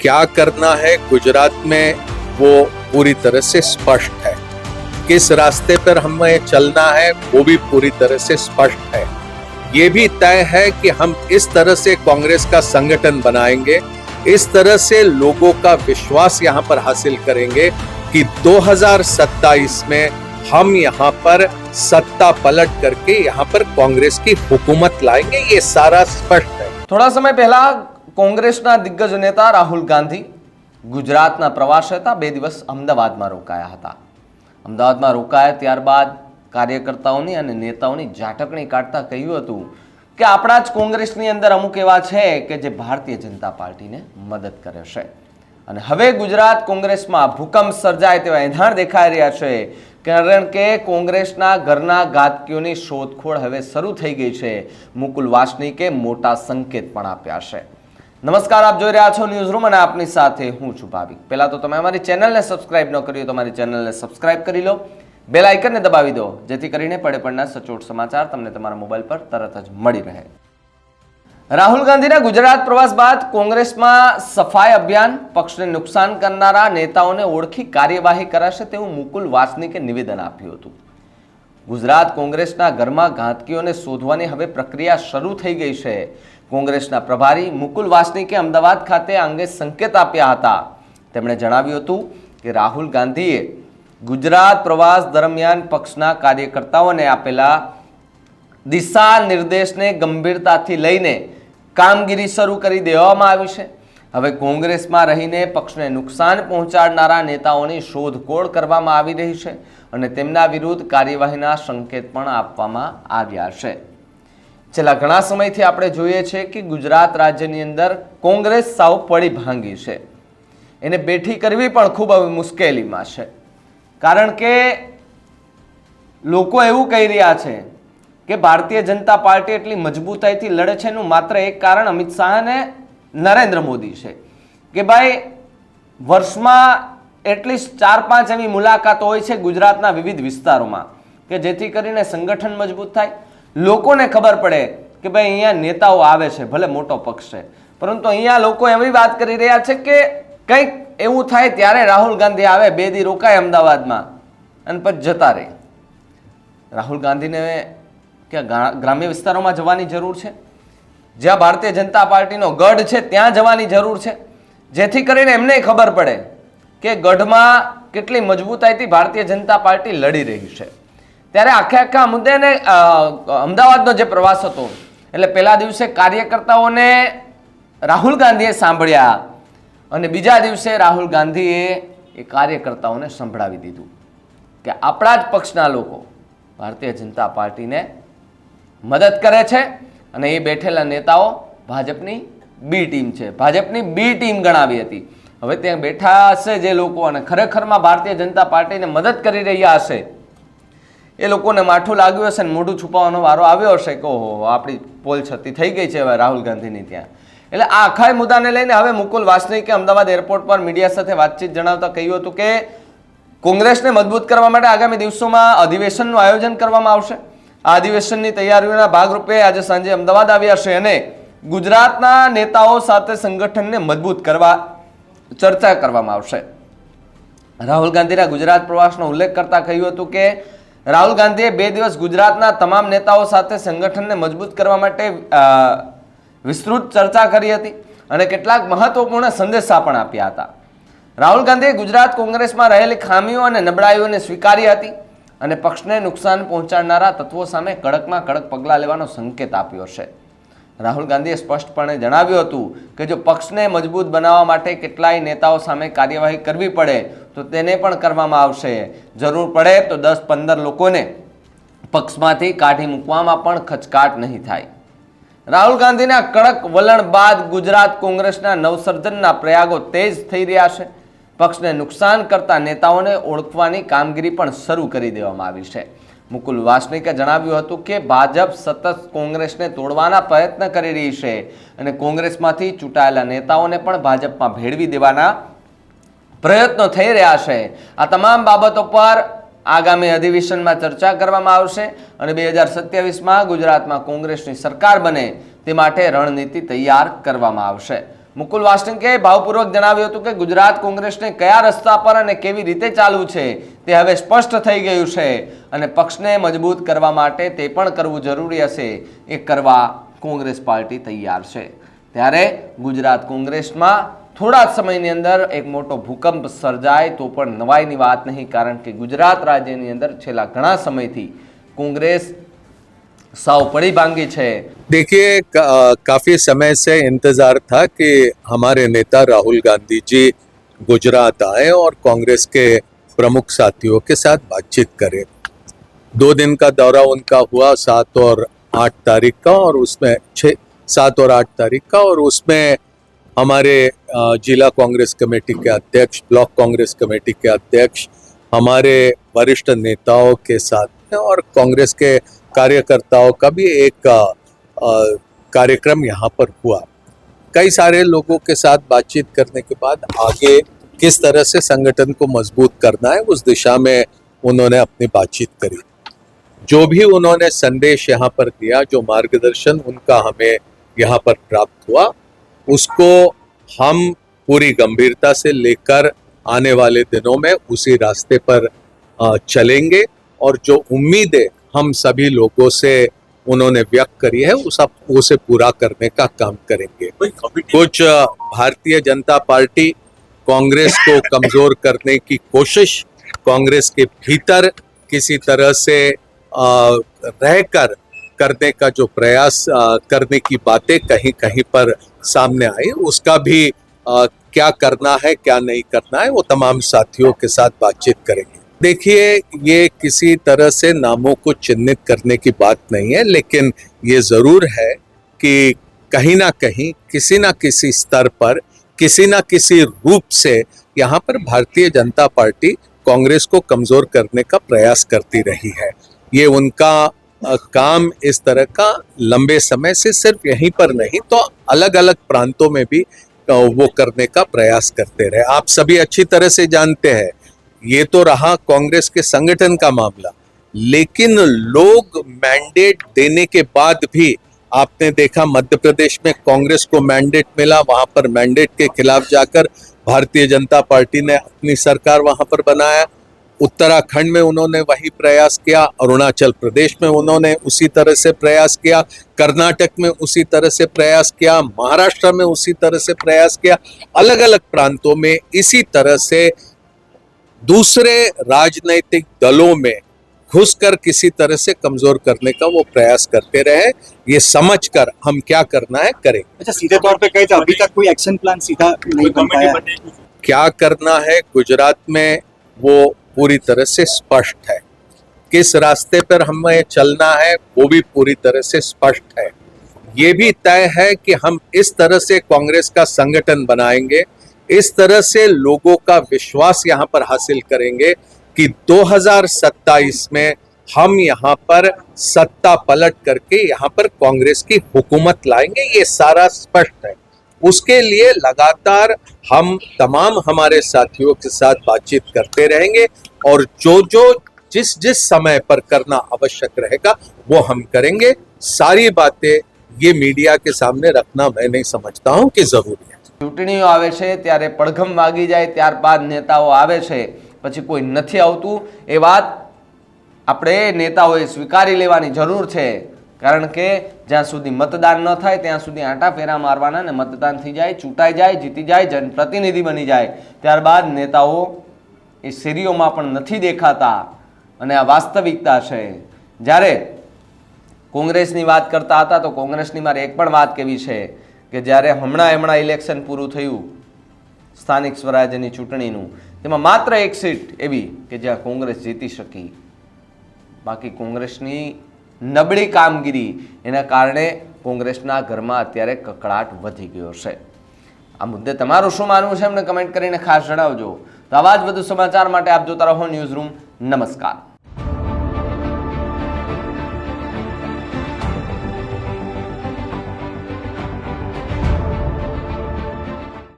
क्या करना है गुजरात में, वो पूरी तरह से स्पष्ट है। किस रास्ते पर हमें चलना है, वो भी पूरी तरह से स्पष्ट है। ये भी तय है कि हम इस तरह से कांग्रेस का संगठन बनाएँगे, इस तरह से लोगों का विश्वास यहाँ पर हासिल करेंगे कि 2027 में हम यहाँ पर सत्ता पलट करके यहाँ पर कांग्रेस की हुकूमत लाएँगे, ये सारा स्पष्ट है। थोड़ा समय पहला કોંગ્રેસના દિગ્ગજ નેતા રાહુલ ગાંધી ગુજરાતના પ્રવાસ હતા. બે દિવસ અમદાવાદમાં રોકાયા હતા. અમદાવાદમાં રોકાયા ત્યારબાદ કાર્યકર્તાઓની અને નેતાઓની ઝાટકણી કાઢતા કહ્યું હતું કે આપણા જ કોંગ્રેસની અંદર અમુક એવા છે કે જે ભારતીય જનતા પાર્ટીને મદદ કરે છે. અને હવે ગુજરાત કોંગ્રેસમાં ભૂકંપ સર્જાય તેવા એંધાણ દેખાઈ રહ્યા છે. કારણ કે કોંગ્રેસના ઘરના ઘાતકીઓની શોધખોળ હવે શરૂ થઈ ગઈ છે. મુકુલ વાસનિકે મોટા સંકેત પણ આપ્યા છે. નમસ્કાર, આપ જોઈ રહ્યા છો ન્યૂઝ રૂમ અને આપની સાથે હું છું ભાવિક. પહેલાં તો તમે અમારી ચેનલને સબસ્ક્રાઇબ ન કરી તો અમારી ચેનલને સબસ્ક્રાઇબ કરી લો. બેલ આઇકનને દબાવી દો, જેથી કરીને પડે પડના સચોટ સમાચાર તમને તમારા મોબાઈલ પર તરત જ મળી રહે. રાહુલ ગાંધીના ગુજરાત પ્રવાસ બાદ કોંગ્રેસમાં સફાઈ અભિયાન પક્ષને નુકસાન કરનારા નેતાઓને ઓળખી કાર્યવાહી કરાશે તેવું મુકુલ વાસનિકે નિવેદન આપ્યું હતું. ગુજરાત કોંગ્રેસના ઘરમાં ઘાતકીઓને શોધવાની હવે પ્રક્રિયા શરૂ થઈ ગઈ છે. કોંગ્રેસના પ્રભારી મુકુલ વાસનિકે અમદાવાદ ખાતે અંગે સંકેત આપ્યા હતા. તેમણે જણાવ્યું હતું કે રાહુલ ગાંધીએ ગુજરાત પ્રવાસ દરમિયાન પક્ષના કાર્યકર્તાઓને આપેલા દિશા નિર્દેશને ગંભીરતાથી લઈને કામગીરી શરૂ કરી દેવામાં આવી છે. હવે કોંગ્રેસમાં રહીને પક્ષને નુકસાન પહોંચાડનારા નેતાઓની શોધખોળ કરવામાં આવી રહી છે અને તેમના વિરુદ્ધ કાર્યવાહીના સંકેત પણ આપવામાં આવ્યા છે. છેલ્લા ઘણા સમયથી આપણે જોઈએ છે કે ગુજરાત રાજ્યની અંદર કોંગ્રેસ સાવ પડી ભાંગી છે. એને બેઠી કરવી પણ ખૂબ હવે મુશ્કેલીમાં છે. કારણ કે લોકો એવું કહી રહ્યા છે કે ભારતીય જનતા પાર્ટી એટલી મજબૂતાઈથી લડે છે એનું માત્ર એક કારણ અમિત શાહ અને નરેન્દ્ર મોદી છે. કે ભાઈ, વર્ષમાં એટલીસ્ટ ચાર પાંચ એવી મુલાકાતો હોય છે ગુજરાતના વિવિધ વિસ્તારોમાં કે જેથી કરીને સંગઠન મજબૂત થાય લોકોને ખબર પડે કે ભાઈ અહીંયા નેતાઓ આવે છે, ભલે મોટો પક્ષ છે. પરંતુ અહીંયા લોકો એવી વાત કરી રહ્યા છે કે કંઈક એવું થાય ત્યારે રાહુલ ગાંધી આવે, બે દી રોકાય અમદાવાદમાં અને પછી જતા રહે. રાહુલ ગાંધીને ક્યાં ગ્રામ્ય વિસ્તારોમાં જવાની જરૂર છે? જ્યાં ભારતીય જનતા પાર્ટીનો ગઢ છે, ત્યાં જવાની જરૂર છે. જેથી કરીને એમને ખબર પડે કે ગઢમાં કેટલી મજબૂતાઈથી ભારતીય જનતા પાર્ટી લડી રહી છે. ત્યારે આખે આખા મુદ્દેને અમદાવાદનો જે પ્રવાસ હતો, એટલે પહેલા દિવસે કાર્યકર્તાઓને રાહુલ ગાંધીએ સાંભળ્યા અને બીજા દિવસે રાહુલ ગાંધીએ એ કાર્યકર્તાઓને સંભળાવી દીધું કે આપણા જ પક્ષના લોકો ભારતીય જનતા પાર્ટીને મદદ કરે છે અને એ બેઠેલા નેતાઓ ભાજપની બી ટીમ છે. ભાજપની બી ટીમ ગણાવી હતી. હવે ત્યાં બેઠા હશે જે લોકો અને ખરેખરમાં ભારતીય જનતા પાર્ટીને મદદ કરી રહ્યા હશે એ લોકોને માઠું લાગ્યું હશે ને મોઢું છુપાવવાનો વારો આવ્યો હશે કે ઓહો આપણી પોલ છતી થઈ ગઈ છે હવે રાહુલ ગાંધીની ત્યાં. એટલે આ આખા મુદ્દાને લઈને હવે મુકુલ વાસનિકે અમદાવાદ એરપોર્ટ પર મીડિયા સાથે વાતચીત જણાવતા કહ્યું હતું કે કોંગ્રેસને મજબૂત કરવા માટે આગામી દિવસોમાં અધિવેશનનું આયોજન કરવામાં આવશે. આ અધિવેશનની તૈયારીઓના ભાગરૂપે આજે સાંજે અમદાવાદ આવ્યા છે અને ગુજરાતના નેતાઓ સાથે સંગઠનને મજબૂત કરવા ચર્ચા કરવામાં આવશે. રાહુલ ગાંધીના ગુજરાત પ્રવાસનો ઉલ્લેખ કરતા કહ્યું હતું કે રાહુલ ગાંધીએ બે દિવસ ગુજરાતના તમામ નેતાઓ સાથે સંગઠનને મજબૂત કરવા માટે વિસ્તૃત ચર્ચા કરી હતી અને કેટલાક મહત્વપૂર્ણ સંદેશા પણ આપ્યા હતા. રાહુલ ગાંધીએ ગુજરાત કોંગ્રેસમાં રહેલી ખામીઓ અને નબળાઈઓને સ્વીકારી હતી અને પક્ષને નુકસાન પહોંચાડનારા તત્વો સામે કડકમાં કડક પગલાં લેવાનો સંકેત આપ્યો છે. રાહુલ ગાંધીએ સ્પષ્ટપણે જણાવ્યું હતું કે જો પક્ષને મજબૂત બનાવવા માટે કેટલાય નેતાઓ સામે કાર્યવાહી કરવી પડે, તો તેને પણ કરવામાં આવશે. જરૂર પડે તો દસ પંદર લોકોને પક્ષમાંથી કાઢી મૂકવામાં પણ ખચકાટ નહીં થાય. રાહુલ ગાંધીના કડક વલણ બાદ ગુજરાત કોંગ્રેસના નવસર્જનના પ્રયાગો તેજ થઈ રહ્યા છે. પક્ષને નુકસાન કરતા નેતાઓને ઓળખવાની કામગીરી પણ શરૂ કરી દેવામાં આવી છે. મુકુલ વાસનિકે જણાવ્યું હતું કે ભાજપ સતત કોંગ્રેસને તોડવાના પ્રયત્ન કરી રહી છે અને કોંગ્રેસમાંથી ચૂંટાયેલા નેતાઓને પણ ભાજપમાં ભેળવી દેવાના પ્રયત્નો થઈ રહ્યા છે. આ તમામ બાબતો પર આગામી અધિવેશનમાં ચર્ચા કરવામાં આવશે અને બે હજાર સત્યાવીસમાં ગુજરાતમાં કોંગ્રેસની સરકાર બને તે માટે રણનીતિ તૈયાર કરવામાં આવશે. મુકુલ વાસ્ટંકે ભાવપૂર્વક જણાવ્યું હતું કે ગુજરાત કોંગ્રેસને કયા રસ્તા પર અને કેવી રીતે ચાલવું છે તે હવે સ્પષ્ટ થઈ ગયું છે અને પક્ષને મજબૂત કરવા માટે તે પણ કરવું જરૂરી હશે. એ કરવા કોંગ્રેસ પાર્ટી તૈયાર છે. ત્યારે ગુજરાત કોંગ્રેસમાં થોડા જ સમયની અંદર એક મોટો ભૂકંપ સર્જાય તો પણ નવાઈની વાત નહીં, કારણ કે ગુજરાત રાજ્યની અંદર છેલ્લા ઘણા સમયથી કોંગ્રેસ साव पड़ी बांगी छे। देखिए का, काफ़ी समय से इंतज़ार था कि हमारे नेता राहुल गांधी जी गुजरात आए और कांग्रेस के प्रमुख साथियों के साथ बातचीत करें। दो दिन का दौरा उनका हुआ सात और आठ तारीख का और उसमें छः सात और आठ तारीख का और उसमें हमारे जिला कांग्रेस कमेटी के अध्यक्ष ब्लॉक कांग्रेस कमेटी के अध्यक्ष हमारे वरिष्ठ नेताओं के साथ और कांग्रेस के कार्यकर्ताओं का भी एक कार्यक्रम यहाँ पर हुआ। कई सारे लोगों के साथ बातचीत करने के बाद आगे किस तरह से संगठन को मज़बूत करना है, उस दिशा में उन्होंने अपनी बातचीत करी। जो भी उन्होंने संदेश यहाँ पर दिया, जो मार्गदर्शन उनका हमें यहाँ पर प्राप्त हुआ, उसको हम पूरी गंभीरता से लेकर आने वाले दिनों में उसी रास्ते पर चलेंगे और जो उम्मीदें हम सभी लोगों से उन्होंने व्यक्त करी है उस उसे पूरा करने का काम करेंगे। कुछ भारतीय जनता पार्टी कांग्रेस को कमज़ोर करने की कोशिश कांग्रेस के भीतर किसी तरह से रहकर करने का जो प्रयास करने की बातें कहीं कहीं पर सामने आई उसका भी क्या करना है क्या नहीं करना है वो तमाम साथियों के साथ बातचीत करेंगे। देखिए, ये किसी तरह से नामों को चिन्हित करने की बात नहीं है, लेकिन ये ज़रूर है कि कहीं ना कहीं, किसी ना किसी स्तर पर, किसी ना किसी रूप से यहाँ पर भारतीय जनता पार्टी कांग्रेस को कमज़ोर करने का प्रयास करती रही है। ये उनका काम इस तरह का लंबे समय से सिर्फ़ यहीं पर नहीं तो अलग अलग प्रांतों में भी वो करने का प्रयास करते रहे। आप सभी अच्छी तरह से जानते हैं ये तो रहा कांग्रेस के संगठन का मामला। लेकिन लोग मैंडेट देने के बाद भी आपने देखा मध्य प्रदेश में कांग्रेस को मैंडेट मिला, वहाँ पर मैंडेट के खिलाफ जाकर भारतीय जनता पार्टी ने अपनी सरकार वहाँ पर बनाया। उत्तराखंड में उन्होंने वही प्रयास किया, अरुणाचल प्रदेश में उन्होंने उसी तरह से प्रयास किया, कर्नाटक में उसी तरह से प्रयास किया, महाराष्ट्र में उसी तरह से प्रयास किया अलग अलग प्रांतों में इसी तरह से दूसरे राजनैतिक दलों में घुसकर किसी तरह से कमज़ोर करने का वो प्रयास करते रहे ये समझकर हम क्या करना है करेंगे अच्छा सीधे तौर पे कहे तो अभी तक कोई एक्शन प्लान सीधा नहीं बन पाया क्या करना है गुजरात में वो पूरी तरह से स्पष्ट है। किस रास्ते पर हमें चलना है वो भी पूरी तरह से स्पष्ट है। ये भी तय है कि हम इस तरह से कांग्रेस का संगठन बनाएँगे इस तरह से लोगों का विश्वास यहाँ पर हासिल करेंगे कि 2027 में हम यहाँ पर सत्ता पलट करके यहाँ पर कांग्रेस की हुकूमत लाएँगे, ये सारा स्पष्ट है। उसके लिए लगातार हम तमाम हमारे साथियों के साथ बातचीत करते रहेंगे और जो जो जिस जिस समय पर करना आवश्यक रहेगा, वो हम करेंगे। सारी बातें ये मीडिया के सामने रखना मैं नहीं समझता हूँ कि ज़रूरी है। ચૂંટણીઓ આવે છે, ત્યારે પડઘમ વાગી જાય, ત્યારબાદ નેતાઓ આવે છે. પછી કોઈ નથી આવતું. એ વાત આપણે નેતાઓએ સ્વીકારી લેવાની જરૂર છે. કારણ કે જ્યાં સુધી મતદાન ન થાય, ત્યાં સુધી આંટા ફેરા મારવાના ને મતદાન થઈ જાય, ચૂંટાઈ જાય, જીતી જાય, જનપ્રતિનિધિ બની જાય. ત્યારબાદ નેતાઓ એ શેરીઓમાં પણ નથી દેખાતા અને આ વાસ્તવિકતા છે. જ્યારે કોંગ્રેસની વાત કરતા હતા, તો કોંગ્રેસની મારે એક પણ વાત કેવી છે. કે જ્યારે હમણાં હમણાં ઇલેક્શન પૂરું થયું, સ્થાનિક સ્વરાજ્યની ચૂંટણીનું, તેમાં માત્ર એક સીટ એવી કે જ્યાં કોંગ્રેસ જીતી શકી. બાકી કોંગ્રેસની નબળી કામગીરી, એના કારણે કોંગ્રેસના ઘરમાં અત્યારે કકળાટ વધી ગયો છે. આ મુદ્દે તમારું શું માનવું છે? એમને કમેન્ટ કરીને ખાસ જણાવજો. તો આવા જ વધુ સમાચાર માટે આપ જોતા રહો ન્યૂઝ રૂમ. નમસ્કાર.